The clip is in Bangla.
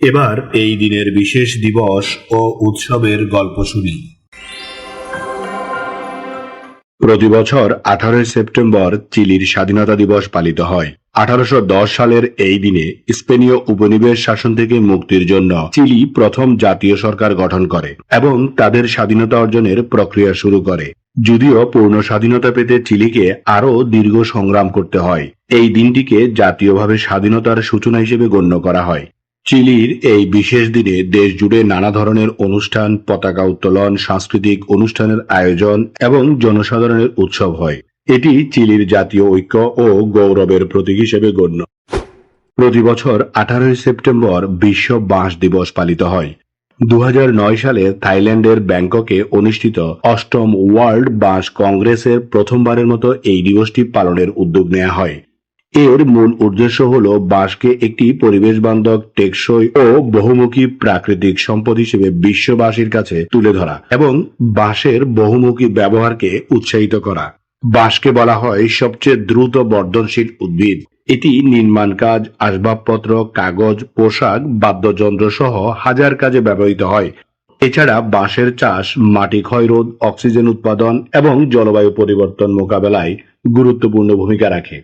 এবার এই দিনের বিশেষ দিবস ও উৎসবের গল্প শুনি। প্রতি বছর আঠারোই সেপ্টেম্বর চিলির স্বাধীনতা দিবস পালিত হয়। আঠারোশ দশ সালের এই দিনে স্পেনীয় উপনিবেশ শাসন থেকে মুক্তির জন্য চিলি প্রথম জাতীয় সরকার গঠন করে এবং তাদের স্বাধীনতা অর্জনের প্রক্রিয়া শুরু করে। যদিও পূর্ণ স্বাধীনতা পেতে চিলিকে আরও দীর্ঘ সংগ্রাম করতে হয়। এই দিনটিকে জাতীয়ভাবে স্বাধীনতার সূচনা হিসেবে গণ্য করা হয়। চিলির এই বিশেষ দিনে দেশ জুড়ে নানা ধরনের অনুষ্ঠান, পতাকা উত্তোলন, সাংস্কৃতিক অনুষ্ঠানের আয়োজন এবং জনসাধারণের উৎসব হয়। এটি চিলির জাতীয় ঐক্য ও গৌরবের প্রতীক হিসেবে গণ্য। প্রতি বছর আঠারোই সেপ্টেম্বর বিশ্ব বাঁশ দিবস পালিত হয়। দু হাজার নয় সালে থাইল্যান্ডের ব্যাংককে অনুষ্ঠিত অষ্টম ওয়ার্ল্ড বাঁশ কংগ্রেসের প্রথমবারের মতো এই দিবসটি পালনের উদ্যোগ নেওয়া হয়। এর মূল উদ্দেশ্য হল বাঁশকে একটি পরিবেশ বান্ধব, টেকসই ও বহুমুখী প্রাকৃতিক সম্পদ হিসেবে বিশ্ববাসীর কাছে তুলে ধরা এবং বাঁশের বহুমুখী ব্যবহারকে উৎসাহিত করা। বাঁশকে বলা হয় সবচেয়ে দ্রুত বর্ধনশীল উদ্ভিদ। এটি নির্মাণ কাজ, আসবাবপত্র, কাগজ, পোশাক, বাদ্যযন্ত্র সহ হাজার কাজে ব্যবহৃত হয়। এছাড়া বাঁশের চাষ, মাটি ক্ষয়রোধ, অক্সিজেন উৎপাদন এবং জলবায়ু পরিবর্তন মোকাবেলায় গুরুত্বপূর্ণ ভূমিকা রাখে।